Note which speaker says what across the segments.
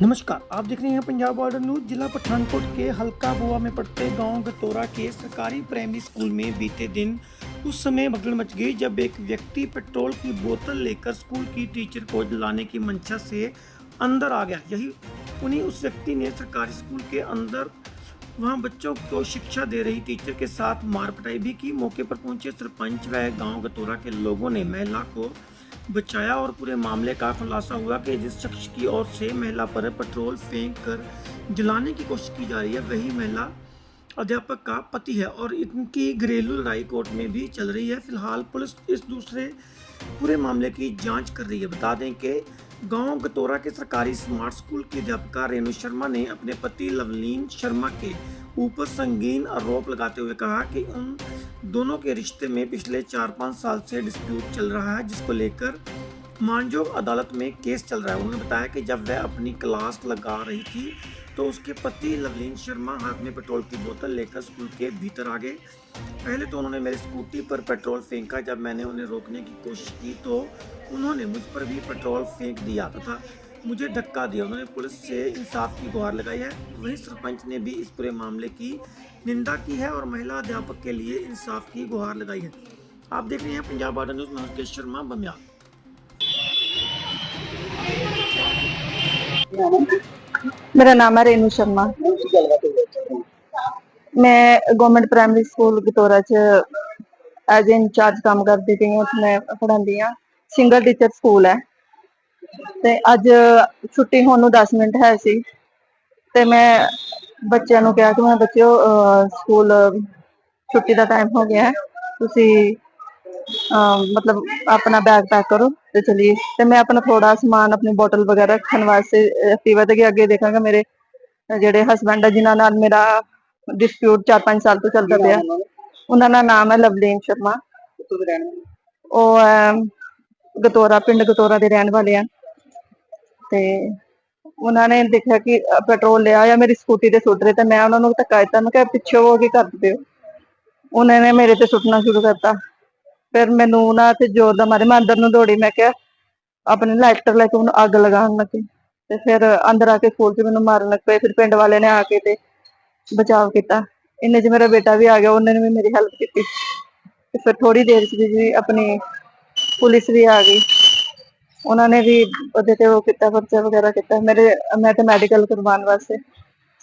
Speaker 1: نمسکار، آپ دیکھ رہے ہیں پنجاب بارڈر نیوز، ضلع پٹھان کوٹ کے ہلکا بوا میں پڑتے گاؤں گتورا کے سرکاری پرائمری اسکول میں بیتے دن اس سمے بھگڑ مچ گئی جب ایک ویکتی پیٹرول کی بوتل لے کر اسکول کی ٹیچر کو جلانے کی منشا سے اندر آ گیا۔ یہی انہیں اس ویکتی نے سرکاری اسکول کے اندر وہاں بچوں کو شکشا دے رہی ٹیچر کے ساتھ مار پٹائی بھی کی۔ موقع پر پہنچے سرپنچ و گاؤں گتورا کے لوگوں نے مہیلا کو بچایا اور پورے معاملے کا خلاصہ ہوا کہ جس شخص کی اور سے محلہ پر پٹرول پھینک کر جلانے کی کوشش کی جا رہی ہے، وہی محلہ ادھیاپک کا پتی ہے اور ان کی گھریلو لڑائی کورٹ میں بھی چل رہی ہے۔ فی الحال پولیس اس دوسرے پورے معاملے کی جانچ کر رہی ہے۔ بتا دیں کہ گاؤں گتورا کے سرکاری سمارٹ سکول کے ادھیاپکا رینو شرما نے اپنے پتی لولین شرما کے اوپر سنگین آروپ لگاتے ہوئے کہا کہ ان دونوں کے رشتے میں پچھلے چار پانچ سال سے ڈسپیوٹ چل رہا ہے، جس کو لے کر مانجوگ عدالت میں کیس چل رہا ہے۔ انہوں نے بتایا کہ جب وہ اپنی کلاس لگا رہی تھی تو اس کے پتی لولین شرما ہاتھ میں پیٹرول کی بوتل لے کر اسکول کے بھیتر آ پہلے تو انہوں نے میری اسکوٹی پر پیٹرول پھینکا۔ جب میں نے انہیں روکنے کی کوشش کی تو انہوں نے مجھ پر بھی پیٹرول پھینک دیا تھا۔ مجھے دھکا دیا۔ انہوں نے پولیس سے انصاف کی گہار لگائی ہے۔ وہیں سرپنچ نے بھی اس پورے معاملے کی نندا کی ہے اور مہیلا ادھیاپک کے لیے انصاف کی گہار لگائی ہے۔ آپ دیکھ رہے ہیں پنجاب نیوز۔ میں ہرکیش شرما بمیال
Speaker 2: ਮੇਰਾ ਨਾਮ ਹੈ ਰੇਨੂ ਸ਼ਰਮਾ। ਮੈਂ ਗਵਰਨਮੈਂਟ ਪ੍ਰਾਇਮਰੀ ਸਕੂਲ ਗਤੋਰਾ ਚ ਐਜ਼ ਇੰਚਾਰਜ ਕੰਮ ਕਰਦੀ ਪਈ ਹਾਂ, ਉੱਥੇ ਮੈਂ ਪੜ੍ਹਾਉਂਦੀ ਹਾਂ। ਸਿੰਗਲ ਟੀਚਰ ਸਕੂਲ ਹੈ। ਤੇ ਅੱਜ ਛੁੱਟੀ ਹੋਣ ਨੂੰ 10 ਮਿੰਟ ਹੈ ਸੀ। ਤੇ ਮੈਂ ਬੱਚਿਆਂ ਨੂੰ ਕਿਹਾ ਕਿ ਮੈਂ ਬੱਚਿਓ ਸਕੂਲ ਛੁੱਟੀ ਦਾ ਟਾਈਮ ਹੋ ਗਿਆ ਹੈ। ਤੁਸੀਂ ਅਹ, ਮਤਲਬ ਆਪਣਾ ਬੈਗ ਪੈਕ ਕਰੋ ਤੇ ਚਲੀਏ। ਤੇ ਮੈਂ ਆਪਣਾ ਥੋੜਾ ਸਮਾਨ ਆਪਣੀ ਬੋਟਲ ਵਗੈਰਾ ਰੱਖਣ ਵਾਸਤੇ ਤੇ ਅੱਗੇ ਦੇਖਾਂਗਾ ਮੇਰੇ ਜਿਹੜੇ ਹਸਬੰਡ ਹੈ ਜਿਨ੍ਹਾਂ ਨਾਲ ਮੇਰਾ ਡਿਸਪਿਊਟ 4-5 ਸਾਲ ਤੋਂ ਚੱਲਦਾ ਪਿਆ। ਉਹਨਾਂ ਦਾ ਨਾਮ ਹੈ ਲਵਲੀਨ ਸ਼ਰਮਾ। ਉਹ ਅਮ, ਗਤੋਰਾ ਪਿੰਡ ਗਤੋਰਾ ਦੇ ਰਹਿਣ ਵਾਲੇ ਆ। ਤੇ ਉਹਨਾਂ ਨੇ ਦੇਖਿਆ ਕਿ ਪੈਟਰੋਲ ਲਿਆ ਜਾਂ ਮੇਰੀ ਸਕੂਟੀ ਤੇ ਸੁੱਟ ਰਹੇ ਤੇ ਮੈਂ ਉਹਨਾਂ ਨੂੰ ਧੱਕਾ ਦਿੱਤਾ। ਮੈਂ ਕਿਹਾ ਪਿੱਛੇ ਹੋ ਕੇ ਕਰ ਦਿਓ ਉਹਨਾਂ ਨੇ ਮੇਰੇ ਤੇ ਸੁੱਟਣਾ ਸ਼ੁਰੂ ਕਰਤਾ। ਫਿਰ ਮੈਨੂੰ ਉਹਨਾਂ ਤੇ ਜ਼ੋਰ ਦਾ ਮਾਰੇ ਮੈਂ ਅੰਦਰ ਨੂੰ ਦੌੜੀ ਮੈਂ ਕਿਹਾ ਆਪਣੇ ਲਾਈਟਰ ਲੈ ਕੇ ਉਹਨੂੰ ਅੱਗ ਲਗਾਉਣ ਲੱਗੀ। ਤੇ ਫਿਰ ਅੰਦਰ ਆ ਕੇ ਸਕੂਲ 'ਚ ਮੈਨੂੰ ਮਾਰਨ ਲੱਗ ਪਏ। ਫਿਰ ਪਿੰਡ ਵਾਲੇ ਨੇ ਆ ਕੇ ਤੇ ਬਚਾਅ ਕੀਤਾ। ਇੰਨੇ 'ਚ ਮੇਰਾ ਬੇਟਾ ਵੀ ਆ ਗਿਆ ਉਹਨੇ ਵੀ ਮੇਰੀ ਹੈਲਪ ਕੀਤੀ। ਤੇ ਫਿਰ ਥੋੜੀ ਦੇਰ 'ਚ ਜੀ ਆਪਣੀ ਪੁਲਿਸ ਵੀ ਆ ਗਈ। ਉਹਨਾਂ ਨੇ ਵੀ ਉਹਦੇ ਤੇ ਉਹ ਕੀਤਾ ਪਰਚਾ ਵਗੈਰਾ ਕੀਤਾ। ਮੇਰੇ ਮੈਂ ਤੇ ਮੈਡੀਕਲ ਕਰਵਾਉਣ ਵਾਸਤੇ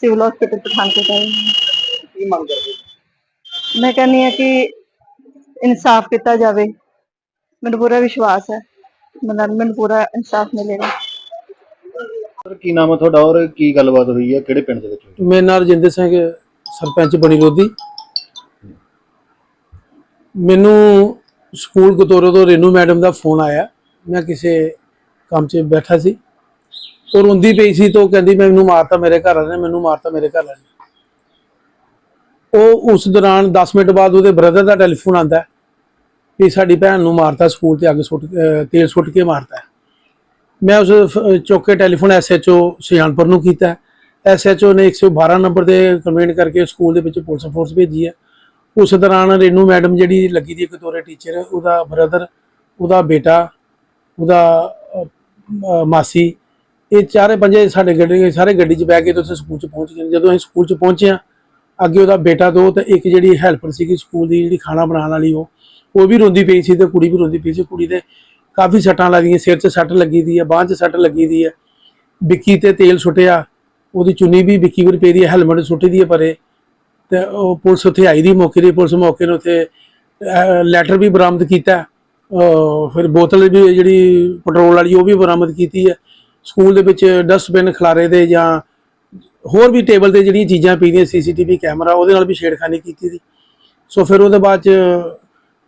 Speaker 2: ਸਿਵਲ ਹਸਪੀਟਲ ਪਠਾਨਕੋਟ ਆਈ।
Speaker 3: ਕੀ ਮੰਗ ਕਰਦੇ?
Speaker 2: ਮੈਂ ਕਹਿੰਦੀ ਹਾਂ ਕਿ ਇਨਸਾਫ ਕੀਤਾ ਜਾਵੇ। ਮੈਨੂੰ ਪੂਰਾ ਵਿਸ਼ਵਾਸ ਹੈ। ਮੈਨੂੰ ਮੈਨੂੰ ਪੂਰਾ ਇਨਸਾਫ ਮਿਲੇਗਾ।
Speaker 3: ਸਰ ਕੀ ਨਾਮ ਹੈ ਤੁਹਾਡਾ ਔਰ ਕੀ ਗੱਲਬਾਤ ਹੋਈ ਹੈ? ਕਿਹੜੇ ਪਿੰਡ ਦੇ ਵਿੱਚ ਹੋਈ?
Speaker 4: ਮੇਰਾ ਨਾਮ ਰਜਿੰਦਰ ਸਿੰਘ ਸਰਪੰਚ ਬਣੀ ਲੋਧੀ। ਮੈਨੂੰ ਸਕੂਲ ਗਤੋਰੇ ਤੋਂ ਰੇਨੂ ਮੈਡਮ ਦਾ ਫੋਨ ਆਇਆ। ਮੈਂ ਕਿਸੇ ਕੰਮ 'ਚ ਬੈਠਾ ਸੀ। ਉਹ ਰੋਂਦੀ ਪਈ ਸੀ ਤਾਂ ਕਹਿੰਦੀ ਮੈਨੂੰ ਮਾਰਤਾ ਮੇਰੇ ਘਰ ਵਾਲੇ ਨੇ ਮੈਨੂੰ ਮਾਰਤਾ ਮੇਰੇ ਘਰ ਵਾਲੇ ਨੇ। ਉਹ ਉਸ ਦੌਰਾਨ 10 ਮਿੰਟ ਬਾਅਦ ਉਹਦੇ ਬ੍ਰਦਰ ਦਾ ਟੈਲੀਫੋਨ ਆਂਦਾ ਵੀ ਸਾਡੀ ਭੈਣ ਨੂੰ ਮਾਰਤਾ ਸਕੂਲ ਤੇ ਅੱਗ ਸੁੱਟ ਤੇਲ ਸੁੱਟ ਕੇ ਮਾਰਤਾ ਮੈਂ ਉਸ ਚੌਕੇ ਚੁੱਕ ਕੇ ਟੈਲੀਫੋਨ ਐਸਐਚਓ ਸੁਜਾਨਪੁਰ ਨੂੰ ਕੀਤਾ ਐਸਐਚਓ ਨੇ 112 ਨੰਬਰ ਤੇ ਕੰਪਲੇਂਟ ਕਰਕੇ ਸਕੂਲ ਦੇ ਵਿੱਚ ਪੁਲਿਸ ਫੋਰਸ ਭੇਜੀ ਹੈ। ਉਸ ਦੌਰਾਨ ਰੇਨੂ ਮੈਡਮ ਜਿਹੜੀ ਲੱਗੀ ਦੀ ਕਤੋਰੇ ਟੀਚਰ ਉਹਦਾ ਬ੍ਰਦਰ ਉਹਦਾ ਬੇਟਾ, ਉਹਦਾ ਮਾਸੀ, ਇਹ ਚਾਰੇ ਪੰਜੇ ਸਾਡੇ ਗੱਡੀ, ਸਾਰੇ ਗੱਡੀ 'ਚ ਬੈ ਕੇ ਤੇ ਉੱਥੇ ਸਕੂਲ 'ਚ ਪਹੁੰਚ ਗਏ। ਜਦੋਂ ਅਸੀਂ ਸਕੂਲ 'ਚ ਪਹੁੰਚੇ ਹਾਂ ਅੱਗੇ ਉਹਦਾ ਬੇਟਾ ਦੋ ਤੇ ਇੱਕ ਜਿਹੜੀ ਹੈਲਪਰ ਸੀਗੀ ਸਕੂਲ ਦੀ ਜਿਹੜੀ ਖਾਣਾ ਬਣਾਉਣ ਵਾਲੀ ਉਹ ਉਹ ਵੀ ਰੋਂਦੀ ਪਈ ਸੀ ਤੇ ਕੁੜੀ ਵੀ ਰੋਂਦੀ ਪਈ ਸੀ। ਕੁੜੀ ਦੇ ਕਾਫੀ ਸੱਟਾਂ ਲੱਗੀਆਂ, ਸਿਰ 'ਚ ਸੱਟ ਲੱਗੀ ਦੀ ਹੈ ਬਾਂਹ 'ਚ ਸੱਟ ਲੱਗੀ ਦੀ ਹੈ ਵਿੱਕੀ ਤੇ ਤੇਲ ਸੁੱਟਿਆ, ਉਹਦੀ ਚੁੰਨੀ ਵੀ ਵਿੱਕੀ ਵੀ ਪਈ ਦੀ ਹੈ ਹੈਲਮਟ ਸੁੱਟੀ ਦੀ ਹੈ ਪਰੇ। ਤੇ ਉਹ ਪੁਲਿਸ ਉੱਥੇ ਆਈ ਦੀ ਮੌਕੇ ਦੀ, ਪੁਲਿਸ ਮੌਕੇ ਨੂੰ ਉੱਥੇ ਲੈਟਰ ਵੀ ਬਰਾਮਦ ਕੀਤਾ। ਫਿਰ ਬੋਤਲ ਵੀ ਜਿਹੜੀ ਪੈਟਰੋਲ ਵਾਲੀ ਉਹ ਵੀ ਬਰਾਮਦ ਕੀਤੀ ਹੈ ਸਕੂਲ ਦੇ ਵਿੱਚ ਡਸਟਬਿਨ ਖਲਾਰੇ ਦੇ ਜਾਂ ਹੋਰ ਵੀ ਟੇਬਲ ਤੇ ਜਿਹੜੀਆਂ ਚੀਜ਼ਾਂ ਪਈਆਂ ਸੀਸੀਟੀਵੀ ਕੈਮਰਾ, ਉਹਦੇ ਨਾਲ ਵੀ ਛੇੜਖਾਨੀ ਕੀਤੀ ਸੀ। ਸੋ ਫਿਰ ਉਹਦੇ ਬਾਅਦ ਚ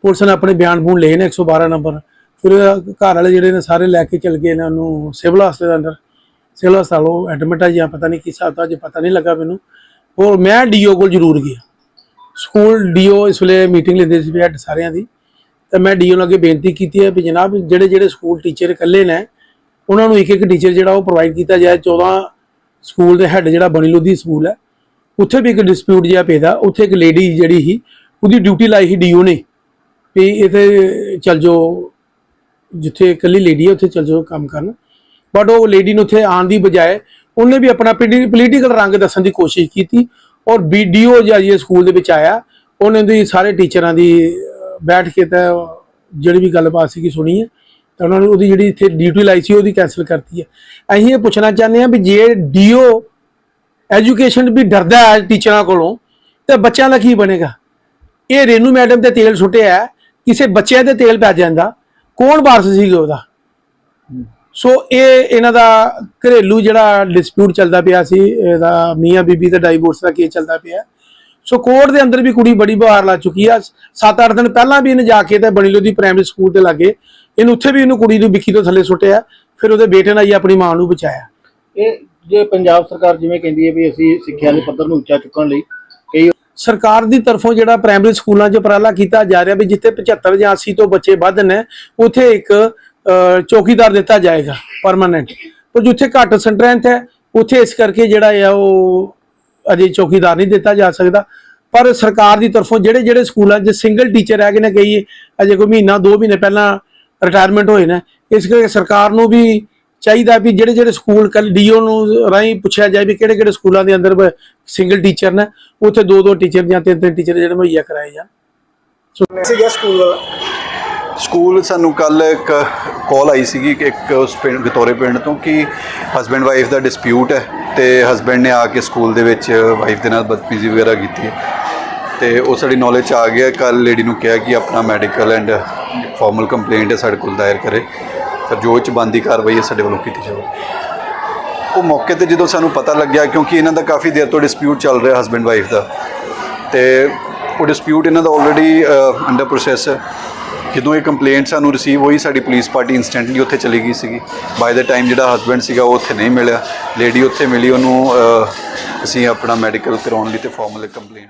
Speaker 4: ਪੁਲਿਸ ਨੇ ਆਪਣੇ ਬਿਆਨ ਬੂਨ ਲਏ ਨੇ 112 ਨੰਬਰ। ਫਿਰ ਉਹਦਾ ਘਰ ਵਾਲੇ ਜਿਹੜੇ ਨੇ ਸਾਰੇ ਲੈ ਕੇ ਚਲ ਗਏ ਨੇ ਉਹਨੂੰ ਸਿਵਲ ਹਸਪਤਾਲ ਅੰਦਰ। ਸਿਵਲ ਹਸਪਤਾਲ ਉਹ ਐਡਮਿਟ ਆ ਜਾਂ ਪਤਾ ਨਹੀਂ ਕਿਸ ਹਿਸਾਬ ਦਾ ਜੇ ਪਤਾ ਨਹੀਂ ਲੱਗਾ ਮੈਨੂੰ। ਹੋਰ ਮੈਂ ਡੀਓ ਕੋਲ ਜ਼ਰੂਰ ਗਿਆ। ਸਕੂਲ ਡੀਓ ਇਸ ਵੇਲੇ ਮੀਟਿੰਗ ਲੈਂਦੇ ਸੀ ਹੈਡ ਸਾਰਿਆਂ ਦੀ। ਤਾਂ ਮੈਂ ਡੀਓ ਨੂੰ ਅੱਗੇ ਬੇਨਤੀ ਕੀਤੀ ਹੈ ਵੀ ਜਨਾਬ, ਜਿਹੜੇ ਜਿਹੜੇ ਸਕੂਲ ਟੀਚਰ ਇਕੱਲੇ ਨੇ, ਉਹਨਾਂ ਨੂੰ ਇੱਕ ਇੱਕ ਟੀਚਰ ਜਿਹੜਾ ਉਹ ਪ੍ਰੋਵਾਈਡ ਕੀਤਾ ਜਾਏ। 14 ਸਕੂਲ ਦੇ ਹੈੱਡ ਜਿਹੜਾ ਬਣੀ ਲੋਧੀ ਸਕੂਲ ਹੈ, ਉੱਥੇ ਵੀ ਇੱਕ ਡਿਸਪਿਊਟ ਜਿਹਾ ਪੈਦਾ ਉੱਥੇ ਇੱਕ ਲੇਡੀ ਜਿਹੜੀ ਸੀ, ਉਹਦੀ ਡਿਊਟੀ ਲਾਈ ਸੀ ਡੀਓ ਨੇ, ਵੀ ਇਥੇ ਚੱਲ ਜਾਓ, ਜਿੱਥੇ ਇਕੱਲੀ ਲੇਡੀ ਹੈ, ਉੱਥੇ ਚੱਲ ਜਾਓ ਕੰਮ ਕਰਨ। ਬਟ ਉਹ ਲੇਡੀ ਨੂੰ ਉੱਥੇ ਆਉਣ ਦੀ ਬਜਾਏ ਉਹਨੇ ਵੀ ਆਪਣਾ ਪੋਲੀਟੀਕਲ ਰੰਗ ਦੱਸਣ ਦੀ ਕੋਸ਼ਿਸ਼ ਕੀਤੀ ਔਰ ਵੀਡੀਓ ਜਿਹੜੀ ਸਕੂਲ ਦੇ ਵਿੱਚ ਆਇਆ, ਉਹਨੇ ਦੀ ਸਾਰੇ ਟੀਚਰਾਂ ਦੀ ਬੈਠ ਕੇ ਤਾਂ ਜਿਹੜੀ ਵੀ ਗੱਲਬਾਤ ਸੀਗੀ ਸੁਣੀ ਹੈ। ਤਾਂ ਉਹਨਾਂ ਨੇ ਉਹਦੀ ਜਿਹੜੀ ਇੱਥੇ ਡਿਊਟੀ ਲਾਈ ਸੀ, ਉਹਦੀ ਕੈਨਸਲ ਕਰਤੀ ਹੈ। ਅਸੀਂ ਇਹ ਪੁੱਛਣਾ ਚਾਹੁੰਦੇ ਹਾਂ ਵੀ ਜੇ ਡੀਓ ਐਜੂਕੇਸ਼ਨ ਵੀ ਡਰਦਾ ਹੈ ਟੀਚਰਾਂ ਕੋਲੋਂ, ਤੇ ਬੱਚਿਆਂ ਦਾ ਕੀ ਬਣੇਗਾ? ਇਹ ਰੇਨੂ ਮੈਡਮ ਤੇ ਤੇਲ ਸੁੱਟਿਆ ਕਿਸੇ ਬੱਚਿਆਂ ਤੇ ਤੇਲ ਪੈ ਜਾਂਦਾ, ਕੌਣ ਵਾਰਸ ਸੀਗਾ ਉਹਦਾ? ਸੋ ਇਹ ਇਹਨਾਂ ਦਾ ਘਰੇਲੂ ਜਿਹੜਾ ਡਿਸਪਿਊਟ ਚੱਲਦਾ ਪਿਆ ਸੀ, ਇਹਦਾ ਮੀਆਂ ਬੀਬੀ ਦਾ ਡਾਈਵੋਰਸ ਦਾ ਕੇਸ ਚੱਲਦਾ ਪਿਆ। ਸੋ ਕੋਰਟ ਦੇ ਅੰਦਰ ਵੀ ਕੁੜੀ ਬੜੀ ਬਹਾਰ ਲਾ ਚੁੱਕੀ ਆ। 7-8 ਦਿਨ ਪਹਿਲਾਂ ਵੀ ਇਹਨੇ ਜਾ ਕੇ ਤੇ ਬਣੀ ਲੋਦੀ ਪ੍ਰਾਇਮਰੀ ਸਕੂਲ ਦੇ ਲਾਗੇ। ਇਹਨੂੰ ਉੱਥੇ ਵੀ ਇਹਨੂੰ ਕੁੜੀ ਨੂੰ ਵਿੱਕੀ ਤੋਂ ਥੱਲੇ ਸੁੱਟਿਆ। ਫਿਰ ਉਹਦੇ ਬੇਟੇ ਨਾਲ ਹੀ ਆਪਣੀ ਮਾਂ ਨੂੰ ਬਚਾਇਆ।
Speaker 3: ਇਹ ਜੇ ਪੰਜਾਬ ਸਰਕਾਰ ਜਿਵੇਂ ਕਹਿੰਦੀ ਹੈ ਵੀ ਅਸੀਂ ਸਿੱਖਿਆ ਦੇ ਪੱਧਰ ਨੂੰ ਉੱਚਾ ਚੁੱਕਣ ਲਈ ਕਈ
Speaker 4: ਸਰਕਾਰ ਦੀ ਤਰਫੋਂ ਜਿਹੜਾ ਪ੍ਰਾਇਮਰੀ ਸਕੂਲਾਂ 'ਚ ਉਪਰਾਲਾ ਕੀਤਾ ਜਾ ਰਿਹਾ ਵੀ ਜਿੱਥੇ 75 ਜਾਂ 80 ਤੋਂ ਬੱਚੇ ਵੱਧ ਨੇ ਉੱਥੇ ਇੱਕ ਚੌਕੀਦਾਰ ਦਿੱਤਾ ਜਾਏਗਾ ਪਰਮਾਨੈਂਟ ਪਰ ਜਿੱਥੇ ਘੱਟ ਸਟਰੈਂਥ ਹੈ ਉੱਥੇ ਇਸ ਕਰਕੇ ਜਿਹੜਾ ਆ ਉਹ ਅਜੇ ਚੌਕੀਦਾਰ ਨਹੀਂ ਦਿੱਤਾ ਜਾ ਸਕਦਾ। ਪਰ ਸਰਕਾਰ ਦੀ ਤਰਫੋਂ ਜਿਹੜੇ ਜਿਹੜੇ ਸਕੂਲਾਂ 'ਚ ਸਿੰਗਲ ਟੀਚਰ ਹੈਗੇ ਨੇ ਕਈ ਅਜੇ ਕੋਈ ਮਹੀਨਾ ਦੋ ਮਹੀਨੇ ਪਹਿਲਾਂ ਰਿਟਾਇਰਮੈਂਟ ਹੋਏ ਨੇ। ਇਸ ਕਰਕੇ ਸਰਕਾਰ ਨੂੰ ਵੀ ਚਾਹੀਦਾ ਵੀ ਜਿਹੜੇ ਜਿਹੜੇ ਸਕੂਲ ਕੱਲ ਡੀਓ ਨੂੰ ਰਾਹੀਂ ਪੁੱਛਿਆ ਜਾਏ ਵੀ ਕਿਹੜੇ ਕਿਹੜੇ ਸਕੂਲਾਂ ਦੇ ਅੰਦਰ ਸਿੰਗਲ ਟੀਚਰ ਨੇ ਉੱਥੇ ਦੋ ਦੋ ਟੀਚਰ ਜਾਂ ਤਿੰਨ ਤਿੰਨ ਟੀਚਰ ਜਿਹੜੇ ਮੁਹੱਈਆ ਕਰਾਏ ਜਾਣ।
Speaker 5: ਸੀਗਾ ਸਕੂਲ ਵਾਲਾ? ਸਕੂਲ ਸਾਨੂੰ ਕੱਲ ਇੱਕ ਕਾਲ ਆਈ ਸੀਗੀ ਕਿ ਇੱਕ ਉਸ ਪਿੰਡ ਗਤੋਰੇ ਪਿੰਡ ਤੋਂ ਕਿ ਹਸਬੈਂਡ ਵਾਈਫ ਦਾ ਡਿਸਪਿਊਟ ਹੈ। ਤੇ ਹਸਬੈਂਡ ਨੇ ਆ ਕੇ ਸਕੂਲ ਦੇ ਵਿੱਚ ਵਾਈਫ ਦੇ ਨਾਲ ਬਦਤਮੀਜ਼ੀ ਵਗੈਰਾ ਕੀਤੀ। ਹੈ ਤੇ ਉਹ ਸਾਡੀ ਨੌਲੇਜ 'ਚ ਆ ਗਿਆ। ਕੱਲ ਲੇਡੀ ਨੂੰ ਕਿਹਾ ਕਿ ਆਪਣਾ ਮੈਡੀਕਲ ਐਂਡ ਫਾਰਮਲ ਕੰਪਲੇਂਟ ਹੈ ਸਾਡੇ ਕੋਲ ਦਾਇਰ ਕਰੇ। ਫਿਰ ਜੋ 'ਚ ਬੰਦੀ ਕਾਰਵਾਈ ਹੈ ਸਾਡੇ ਵੱਲੋਂ ਕੀਤੀ ਜਾਵੇ ਉਹ ਮੌਕੇ ਤੇ ਜਦੋਂ ਸਾਨੂੰ ਪਤਾ ਲੱਗਿਆ, ਕਿਉਂਕਿ ਇਹਨਾਂ ਦਾ ਕਾਫੀ ਦੇਰ ਤੋਂ ਡਿਸਪਿਊਟ ਚੱਲ ਰਿਹਾ ਹਸਬੈਂਡ ਵਾਈਫ ਦਾ। ਤੇ ਉਹ ਡਿਸਪਿਊਟ ਇਹਨਾਂ ਦਾ ਆਲਰੇਡੀ ਅੰਡਰ ਪ੍ਰੋਸੈਸ ਹੈ। ਜਦੋਂ ਇਹ ਕੰਪਲੇਂਟ ਸਾਨੂੰ ਰਿਸੀਵ ਹੋਈ, ਸਾਡੀ ਪੁਲਿਸ ਪਾਰਟੀ ਇਨਸਟੈਂਟਲੀ ਉੱਥੇ ਚਲੀ ਗਈ ਸੀਗੀ। ਬਾਈ ਦਾ ਟਾਈਮ ਜਿਹੜਾ ਹਸਬੈਂਡ ਸੀਗਾ, ਉਹ ਉੱਥੇ ਨਹੀਂ ਮਿਲਿਆ। ਲੇਡੀ ਉੱਥੇ ਮਿਲੀ, ਉਹਨੂੰ ਅਸੀਂ ਆਪਣਾ ਮੈਡੀਕਲ ਕਰਾਉਣ ਲਈ ਤੇ ਫਾਰਮਲ ਕੰਪਲੇਂਟ